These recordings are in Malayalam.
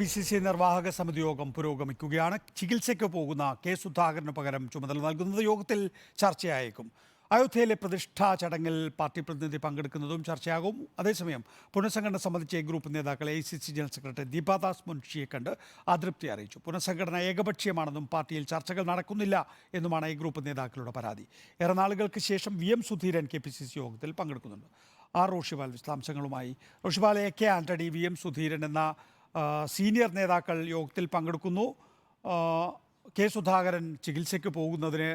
പി സി സി നിർവാഹക സമിതി യോഗം പുരോഗമിക്കുകയാണ്. ചികിത്സയ്ക്ക് പോകുന്ന കെ സുധാകരന് പകരം ചുമതല നൽകുന്നത് യോഗത്തിൽ ചർച്ചയായേക്കും. അയോധ്യയിലെ പ്രതിഷ്ഠാ ചടങ്ങിൽ പാർട്ടി പ്രതിനിധി പങ്കെടുക്കുന്നതും ചർച്ചയാകും. അതേസമയം പുനഃസംഘടന സംബന്ധിച്ച് ഗ്രൂപ്പ് നേതാക്കൾ A C C general secretary Deepa Das മുൻഷിയെ കണ്ട് അതൃപ്തി അറിയിച്ചു. പുനഃസംഘടന ഏകപക്ഷീയമാണെന്നും പാർട്ടിയിൽ ചർച്ചകൾ നടക്കുന്നില്ല എന്നുമാണ് എ ഗ്രൂപ്പ് നേതാക്കളുടെ പരാതി. ഏറെ നാളുകൾക്ക് ശേഷം V M Sudheeran K P C C യോഗത്തിൽ പങ്കെടുക്കുന്നുണ്ട്. ആർ റോഷിപാൽ വിശദാംശങ്ങളുമായി. Roshipal A K Antony V M Sudheeran എന്ന സീനിയർ നേതാക്കൾ യോഗത്തിൽ പങ്കെടുക്കുന്നു. കെ സുധാകരൻ ചികിത്സയ്ക്ക് പോകുന്നതിന്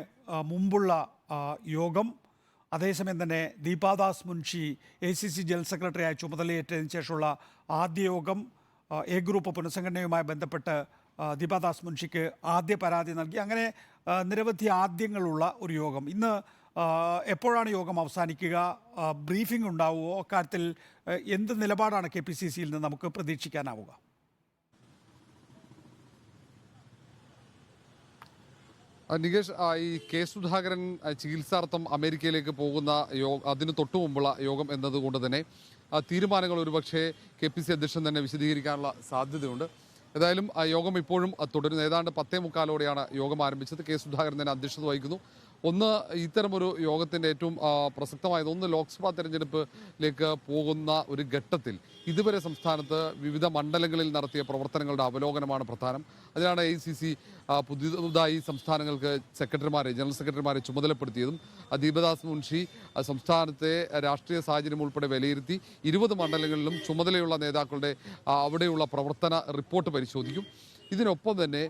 മുമ്പുള്ള യോഗം. അതേസമയം തന്നെ Deepa Das Munshi A C C general സെക്രട്ടറിയായി ചുമതലയേറ്റതിന് ശേഷമുള്ള ആദ്യ യോഗം എ ഗ്രൂപ്പ് പുനഃസംഘടനയുമായി ബന്ധപ്പെട്ട് ദീപാദാസ് മുൻഷിക്ക് ആദ്യ പരാതി നൽകി. അങ്ങനെ നിരവധി ആദ്യങ്ങളുള്ള ഒരു യോഗം. ഇന്ന് എപ്പോഴാണ് യോഗം അവസാനിക്കുക? ബ്രീഫിംഗ് ഉണ്ടാവുമോ? അക്കാര്യത്തിൽ എന്ത് നിലപാടാണ് കെ പി സി സിയിൽ നിന്ന് നമുക്ക് പ്രതീക്ഷിക്കാനാവുക? നികേഷ് ഈ കെ സുധാകരൻ ചികിത്സാർത്ഥം അമേരിക്കയിലേക്ക് പോകുന്ന യോഗ അതിന് തൊട്ടു മുമ്പുള്ള യോഗം എന്നതുകൊണ്ട് തന്നെ തീരുമാനങ്ങൾ ഒരുപക്ഷെ കെ പി സി അധ്യക്ഷൻ തന്നെ വിശദീകരിക്കാനുള്ള സാധ്യതയുണ്ട്. ഏതായാലും യോഗം ഇപ്പോഴും തുടരുന്നു. ഏതാണ്ട് പത്തേ മുക്കാലോടെയാണ് യോഗം ആരംഭിച്ചത്. കെ സുധാകരൻ തന്നെ അധ്യക്ഷത വഹിക്കുന്നു. ഒന്ന് ഇത്തരമൊരു യോഗത്തിന്റെ ഏറ്റവും പ്രസക്തമായത് ഒന്ന് ലോക്സഭാ തെരഞ്ഞെടുപ്പിലേക്ക് പോകുന്ന ഒരു ഘട്ടത്തിൽ ഇതുവരെ സംസ്ഥാനത്ത് വിവിധ മണ്ഡലങ്ങളിൽ നടത്തിയ പ്രവർത്തനങ്ങളുടെ അവലോകനമാണ് പ്രധാനം. അതിനാണ് എ സി സി പുതിയതായി സംസ്ഥാനങ്ങൾക്ക് സെക്രട്ടറിമാരെ ജനറൽ സെക്രട്ടറിമാരെ ചുമതലപ്പെടുത്തിയതും ദീപദാസ് മുൻഷി സംസ്ഥാനത്തെ രാഷ്ട്രീയ സാഹചര്യം ഉൾപ്പെടെ വിലയിരുത്തി ഇരുപത് മണ്ഡലങ്ങളിലും ചുമതലയുള്ള നേതാക്കളുടെ അവിടെയുള്ള പ്രവർത്തന റിപ്പോർട്ട് പരിശോധിക്കും. ഇതിനൊപ്പം തന്നെ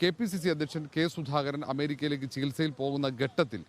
കെ പി സി സി അധ്യക്ഷൻ കെ സുധാകരൻ അമേരിക്കയിലേക്ക് ചികിത്സയിൽ പോകുന്ന ഘട്ടത്തിൽ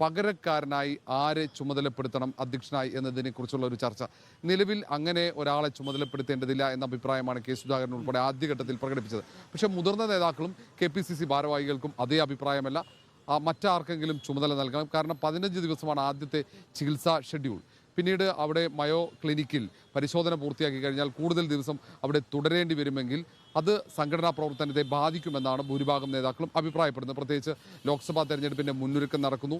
പകരക്കാരനായി ആരെ ചുമതലപ്പെടുത്തണം അധ്യക്ഷനായി എന്നതിനെ കുറിച്ചുള്ള ഒരു ചർച്ച. നിലവിൽ അങ്ങനെ ഒരാളെ ചുമതലപ്പെടുത്തേണ്ടതില്ല എന്ന അഭിപ്രായമാണ് കെ സുധാകരൻ ഉൾപ്പെടെ ആദ്യഘട്ടത്തിൽ പ്രകടിപ്പിച്ചത്. പക്ഷെ മുതിർന്ന നേതാക്കളും കെ പി സി സി ഭാരവാഹികൾക്കും അതേ അഭിപ്രായമല്ല. മറ്റാർക്കെങ്കിലും ചുമതല നൽകണം. കാരണം പതിനഞ്ച് ദിവസമാണ് ആദ്യത്തെ ചികിത്സാ ഷെഡ്യൂൾ. പിന്നീട് അവിടെ മയോ ക്ലിനിക്കിൽ പരിശോധന പൂർത്തിയാക്കി കഴിഞ്ഞാൽ കൂടുതൽ ദിവസം അവിടെ തുടരേണ്ടി വരുമെങ്കിൽ അത് സംഘടനാ പ്രവർത്തനത്തെ ബാധിക്കുമെന്നാണ് ഭൂരിഭാഗം നേതാക്കളും അഭിപ്രായപ്പെടുന്നത്. പ്രത്യേകിച്ച് ലോക്സഭാ തെരഞ്ഞെടുപ്പിന്റെ മുന്നൊരുക്കം നടക്കുന്നു.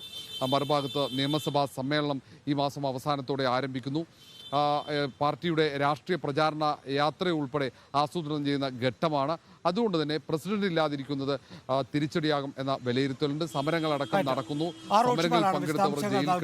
മറുഭാഗത്ത് നിയമസഭാ സമ്മേളനം ഈ മാസം അവസാനത്തോടെ ആരംഭിക്കുന്നു. പാർട്ടിയുടെ രാഷ്ട്രീയ പ്രചാരണ യാത്ര ഉൾപ്പെടെ ആസൂത്രണം ചെയ്യുന്ന ഘട്ടമാണ്. അതുകൊണ്ട് തന്നെ പ്രസിഡന്റ് ഇല്ലാതിരിക്കുന്നത് തിരിച്ചടിയാകും എന്ന വിലയിരുത്തലുണ്ട്. സമരങ്ങളടക്കം നടക്കുന്നു. സമരങ്ങളിൽ പങ്കെടുത്തവർ ജയിലിൽ